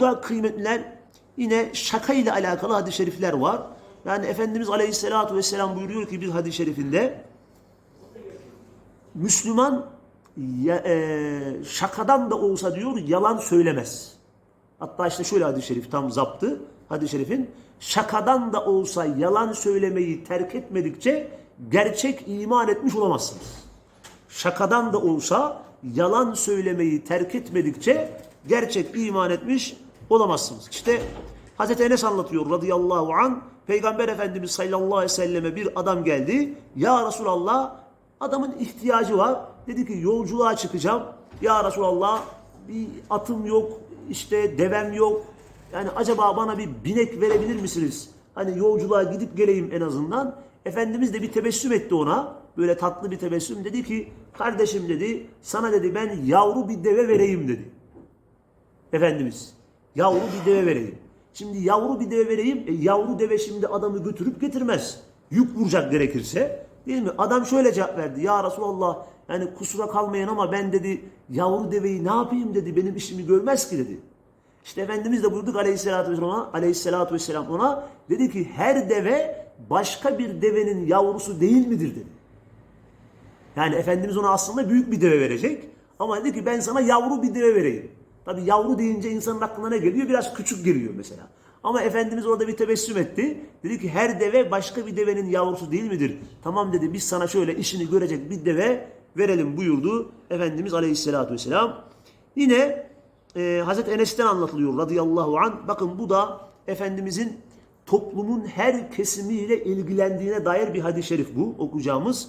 Burada kıymetliler yine şaka ile alakalı hadis-i şerifler var. Yani Efendimiz Aleyhisselatü Vesselam buyuruyor ki bir hadis-i şerifinde Müslüman ya- e, şakadan da olsa diyor yalan söylemez. Hatta işte şöyle hadis-i şerif tam zaptı hadis-i şerifin. Şakadan da olsa yalan söylemeyi terk etmedikçe gerçek iman etmiş olamazsınız. Şakadan da olsa yalan söylemeyi terk etmedikçe gerçek iman etmiş olamazsınız. İşte Hazreti Enes anlatıyor radıyallahu an Peygamber Efendimiz sallallahu aleyhi ve selleme bir adam geldi. Ya Resulallah adamın ihtiyacı var. Dedi ki yolculuğa çıkacağım. Ya Resulallah bir atım yok, işte devem yok. Yani acaba bana bir binek verebilir misiniz? Hani yolculuğa gidip geleyim en azından. Efendimiz de bir tebessüm etti ona. Böyle tatlı bir tebessüm. Dedi ki kardeşim dedi sana dedi ben yavru bir deve vereyim dedi. Efendimiz yavru bir deve vereyim. Şimdi yavru bir deve vereyim. E, yavru deve şimdi adamı götürüp getirmez. Yük vuracak gerekirse. Değil mi? Adam şöyle cevap verdi. Ya Resulallah yani kusura kalmayın ama ben dedi yavru deveyi ne yapayım dedi. Benim işimi görmez ki dedi. İşte Efendimiz de buyurduk aleyhissalatü vesselam aleyhissalatü vesselam ona dedi ki her deve başka bir devenin yavrusu değil midir dedi. Yani Efendimiz ona aslında büyük bir deve verecek. Ama dedi ki ben sana yavru bir deve vereyim. Tabi yavru deyince insanın aklına ne geliyor? Biraz küçük geliyor mesela. Ama Efendimiz orada bir tebessüm etti. Dedi ki her deve başka bir devenin yavrusu değil midir? Tamam dedi biz sana şöyle işini görecek bir deve verelim buyurdu. Efendimiz Aleyhisselatü Vesselam. Yine e, Hazreti Enes'ten anlatılıyor radıyallahu an. Bakın bu da Efendimizin toplumun her kesimiyle ilgilendiğine dair bir hadis-i şerif bu okuyacağımız.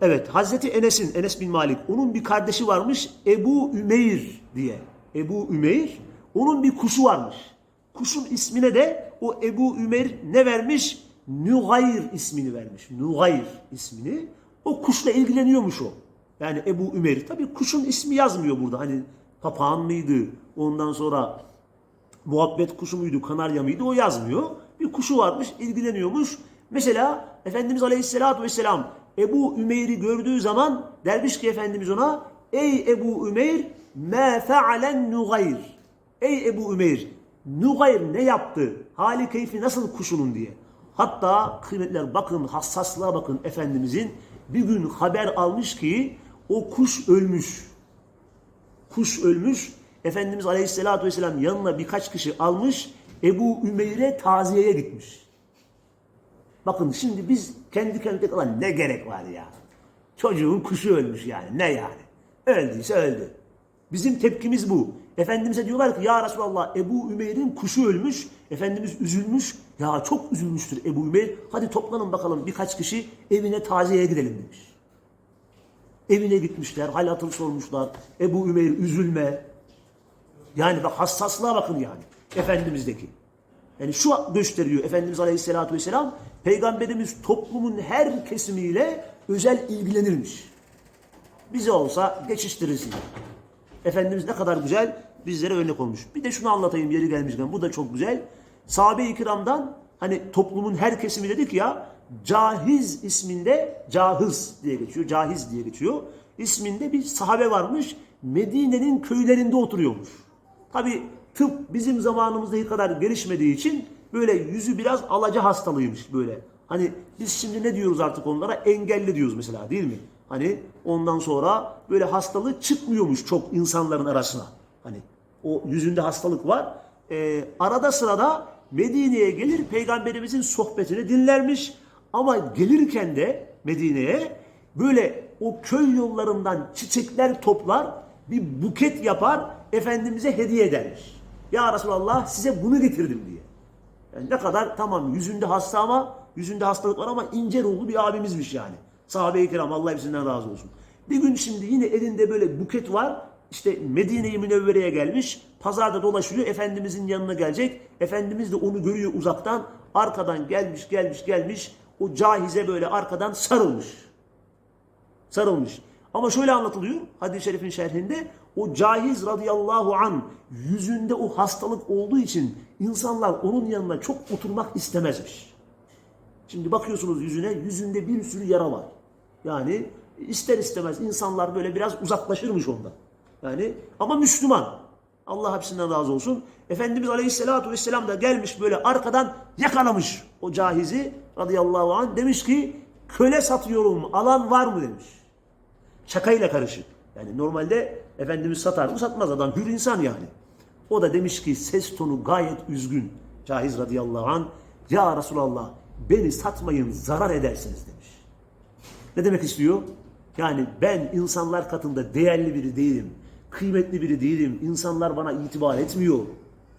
Evet Hazreti Enes'in, Enes bin Malik, onun bir kardeşi varmış Ebu Ümeyr diye. Ebu Ümeyr, onun bir kuşu varmış. Kuşun ismine de o Ebu Ümeyr ne vermiş? Nugayr ismini vermiş. Nugayr ismini. O kuşla ilgileniyormuş o. Yani Ebu Ümeyr. Tabii kuşun ismi yazmıyor burada. Hani papağan mıydı? Ondan sonra muhabbet kuşu muydu, kanarya mıydı o yazmıyor. Bir kuşu varmış, ilgileniyormuş. Mesela Efendimiz Aleyhisselatü Vesselam Ebu Ümeyr'i gördüğü zaman dermiş ki Efendimiz ona Ey Ebu Ümeyr me fealen nugayr. Ey Ebu Ümeyr Nugayr ne yaptı? Hali keyfi nasıl kuşunun diye. Hatta kıymetler bakın hassaslığa bakın Efendimizin bir gün haber almış ki o kuş ölmüş kuş ölmüş. Efendimiz Aleyhisselatü Vesselam yanına birkaç kişi almış. Ebu Ümeyr'e taziyeye gitmiş. Bakın şimdi biz kendi kendimize kalan ne gerek var ya? Çocuğun kuşu ölmüş yani. Ne yani? Öldüyse öldü. Bizim tepkimiz bu. Efendimiz'e diyorlar ki ya Resulallah Ebu Ümeyr'in kuşu ölmüş. Efendimiz üzülmüş. Ya çok üzülmüştür Ebu Ümeyr. Hadi toplanın bakalım birkaç kişi evine taziyeye gidelim demiş. Evine gitmişler, hal hatır sormuşlar. Ebu Ümeyr üzülme. Yani bak hassaslığa bakın yani. Efendimiz'deki. Yani şu gösteriyor Efendimiz Aleyhisselatü Vesselam Peygamberimiz toplumun her kesimiyle özel ilgilenirmiş. Bize olsa geçiştirirsin. Efendimiz ne kadar güzel bizlere örnek olmuş. Bir de şunu anlatayım yeri gelmişken bu da çok güzel. Sahabe-i kiramdan hani toplumun her kesimi dedik ya Cahiz isminde Cahiz diye geçiyor. Cahiz diye geçiyor. İsminde bir sahabe varmış. Medine'nin köylerinde oturuyormuş. Tabi tıp bizim zamanımızdaki kadar gelişmediği için böyle yüzü biraz alaca hastalıymış böyle. Hani biz şimdi ne diyoruz artık onlara? Engelli diyoruz mesela değil mi? Hani ondan sonra böyle hastalığı çıkmıyormuş çok insanların arasına. Hani o yüzünde hastalık var. Ee, arada sırada Medine'ye gelir peygamberimizin sohbetini dinlermiş. Ama gelirken de Medine'ye böyle o köy yollarından çiçekler toplar, bir buket yapar, Efendimiz'e hediye edermiş. Ya Resulallah size bunu getirdim diye. Yani ne kadar tamam yüzünde hasta ama yüzünde hastalık var ama ince ruhlu bir abimizmiş yani. Sahabe-i kiram Allah hepsinden razı olsun. Bir gün şimdi yine elinde böyle buket var. İşte Medine-i Münevvere'ye gelmiş. Pazarda dolaşıyor. Efendimizin yanına gelecek. Efendimiz de onu görüyor uzaktan. Arkadan gelmiş gelmiş gelmiş. O cahize böyle arkadan sarılmış. Sarılmış. Ama şöyle anlatılıyor hadis-i şerifin şerhinde o cahiz radıyallahu an yüzünde o hastalık olduğu için insanlar onun yanına çok oturmak istemezmiş. Şimdi bakıyorsunuz yüzüne yüzünde bir sürü yara var. Yani ister istemez insanlar böyle biraz uzaklaşırmış ondan. Yani ama Müslüman. Allah hepsinden razı olsun. Efendimiz Aleyhisselatü Vesselam da gelmiş böyle arkadan yakalamış o cahizi radıyallahu anh. Demiş ki köle satıyorum alan var mı demiş. Şakayla karışık. Yani normalde Efendimiz satar mı satmaz adam hür insan yani. O da demiş ki ses tonu gayet üzgün. Cahiz radıyallahu anh ya Resulallah beni satmayın zarar edersiniz demiş. Ne demek istiyor? Yani ben insanlar katında değerli biri değilim. Kıymetli biri değilim. İnsanlar bana itibar etmiyor.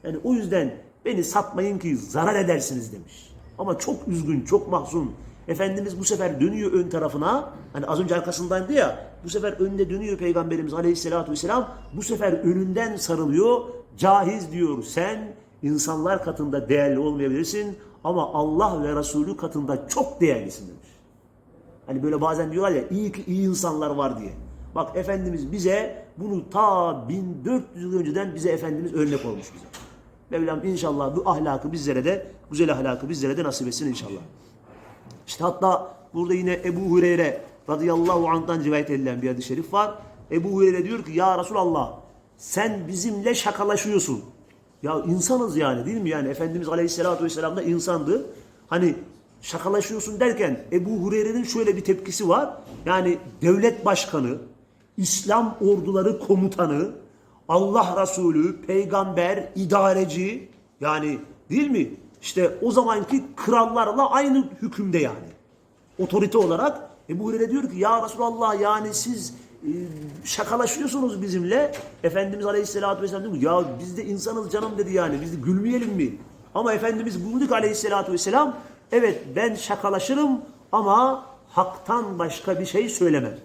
Yani o yüzden beni satmayın ki zarar edersiniz demiş. Ama çok üzgün, çok mahzun. Efendimiz bu sefer dönüyor ön tarafına. Hani az önce arkasındaydı ya. Bu sefer önde dönüyor Peygamberimiz Aleyhisselatü Vesselam. Bu sefer önünden sarılıyor. Cahiz diyor sen insanlar katında değerli olmayabilirsin. Ama Allah ve Resulü katında çok değerlisin demiş. Hani böyle bazen diyorlar ya iyi ki iyi insanlar var diye. Bak Efendimiz bize bunu ta 1400 yıl önceden bize Efendimiz örnek olmuş bize. Mevlam inşallah bu ahlakı bizlere de, güzel ahlakı bizlere de nasip etsin inşallah. İşte hatta burada yine Ebu Hureyre radıyallahu anh'tan rivayet edilen bir hadis-i şerif var. Ebu Hureyre diyor ki ya Resulallah sen bizimle şakalaşıyorsun. Ya insanız yani değil mi? Yani Efendimiz aleyhissalatü vesselam da insandı. Hani şakalaşıyorsun derken Ebu Hureyre'nin şöyle bir tepkisi var. Yani devlet başkanı, İslam orduları komutanı, Allah Resulü, peygamber, idareci yani değil mi? İşte o zamanki krallarla aynı hükümde yani. Otorite olarak Ebu Hureyre diyor ki ya Resulallah yani siz e, şakalaşıyorsunuz bizimle. Efendimiz Aleyhisselatü Vesselam diyor ki ya biz de insanız canım dedi yani biz de gülmeyelim mi? Ama Efendimiz buyurdu ki Aleyhisselatü Vesselam evet ben şakalaşırım ama haktan başka bir şey söylemem.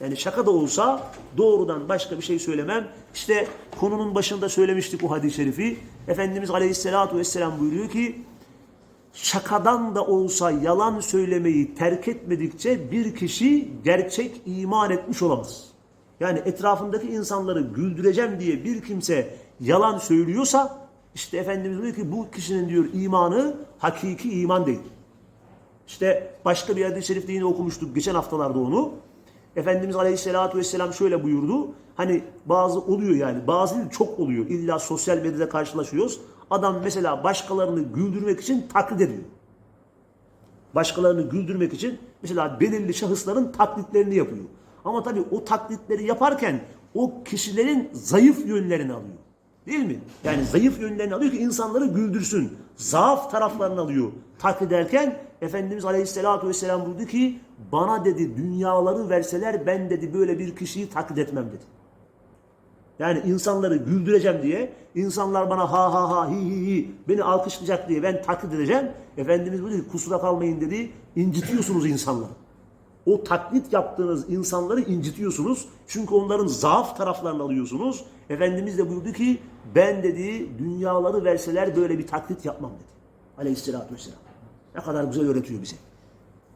Yani şaka da olsa doğrudan başka bir şey söylemem. İşte konunun başında söylemiştik bu hadis-i şerifi. Efendimiz Aleyhisselatü Vesselam buyuruyor ki şakadan da olsa yalan söylemeyi terk etmedikçe bir kişi gerçek iman etmiş olamaz. Yani etrafındaki insanları güldüreceğim diye bir kimse yalan söylüyorsa işte Efendimiz diyor ki bu kişinin diyor imanı hakiki iman değil. İşte başka bir hadis-i şerifte yine okumuştuk geçen haftalarda onu. Efendimiz Aleyhisselatü Vesselam şöyle buyurdu. Hani bazı oluyor yani bazı çok oluyor. İlla sosyal medyada karşılaşıyoruz. Adam mesela başkalarını güldürmek için taklit ediyor. Başkalarını güldürmek için mesela belirli şahısların taklitlerini yapıyor. Ama tabii o taklitleri yaparken o kişilerin zayıf yönlerini alıyor. Değil mi? Yani zayıf yönlerini alıyor ki insanları güldürsün. Zaaf taraflarını alıyor. Taklit ederken Efendimiz Aleyhisselatü Vesselam buyurdu ki bana dedi dünyaları verseler ben dedi böyle bir kişiyi taklit etmem dedi. Yani insanları güldüreceğim diye, insanlar bana ha ha ha hi hi hi beni alkışlayacak diye ben taklit edeceğim. Efendimiz buyurdu ki kusura kalmayın dedi, incitiyorsunuz insanları. O taklit yaptığınız insanları incitiyorsunuz. Çünkü onların zaaf taraflarını alıyorsunuz. Efendimiz de buyurdu ki ben dedi dünyaları verseler böyle bir taklit yapmam dedi. Aleyhisselatü vesselam. Ne kadar güzel öğretiyor bize.